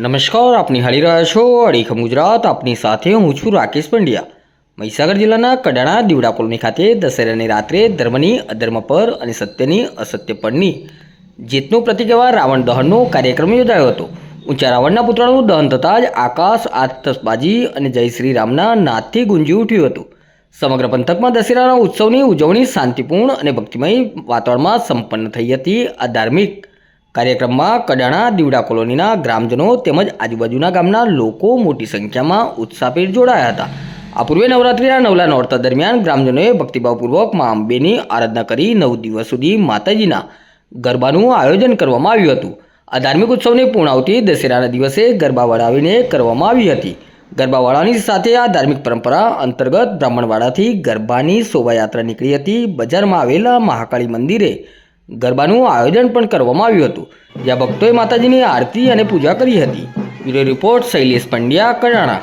નમસ્કાર આપ નિહાળી રહ્યા છો અડીખમ ગુજરાત. આપની સાથે હું છું રાકેશ પંડ્યા. મહીસાગર જિલ્લાના કડાણા દીવડા કોલોની ખાતે દશેરાની રાત્રે ધર્મની, અધર્મ પર અને સત્યની, અસત્ય પરની જીતનું પ્રતિક એવા રાવણ દહનનો કાર્યક્રમ યોજાયો હતો. ઊંચા રાવણના પુતળાનું દહન થતાં જ આકાશ આતશબાજી અને જય શ્રી રામના નાદથી ગુંજી ઉઠ્યું હતું. સમગ્ર પંથકમાં દશેરાના ઉત્સવની ઉજવણી શાંતિપૂર્ણ અને ભક્તિમય વાતાવરણમાં સંપન્ન થઈ હતી આ ધાર્મિક કાર્યક્રમમાં કડાણા દીવડા કોલોનીના ગ્રામજનો તેમજ આજુબાજુના ગામના લોકો મોટી સંખ્યામાં ઉત્સાહભેર જોડાયા હતા. આ પૂર્વે નવરાત્રિના નવલા નોરતા દરમિયાન ગ્રામજનોએ ભક્તિભાવપૂર્વક મા અંબેની આરાધના કરી નવ દિવસ સુધી માતાજીના ગરબાનું આયોજન કરવામાં આવ્યું હતું. આ ધાર્મિક ઉત્સવની પૂર્ણાવતિ દશેરાના દિવસે ગરબા વળાવીને કરવામાં આવી હતી. ગરબાવાળાની સાથે આ ધાર્મિક પરંપરા અંતર્ગત બ્રાહ્મણવાડાથી ગરબાની શોભાયાત્રા નીકળી હતી. બજારમાં આવેલા મહાકાળી મંદિરે ગરબાનું આયોજન પણ કરવામાં આવ્યું હતું, જ્યાં ભક્તોએ માતાજીની આરતી અને પૂજા કરી હતી. Bureau report Shailesh Pandya, Kadana.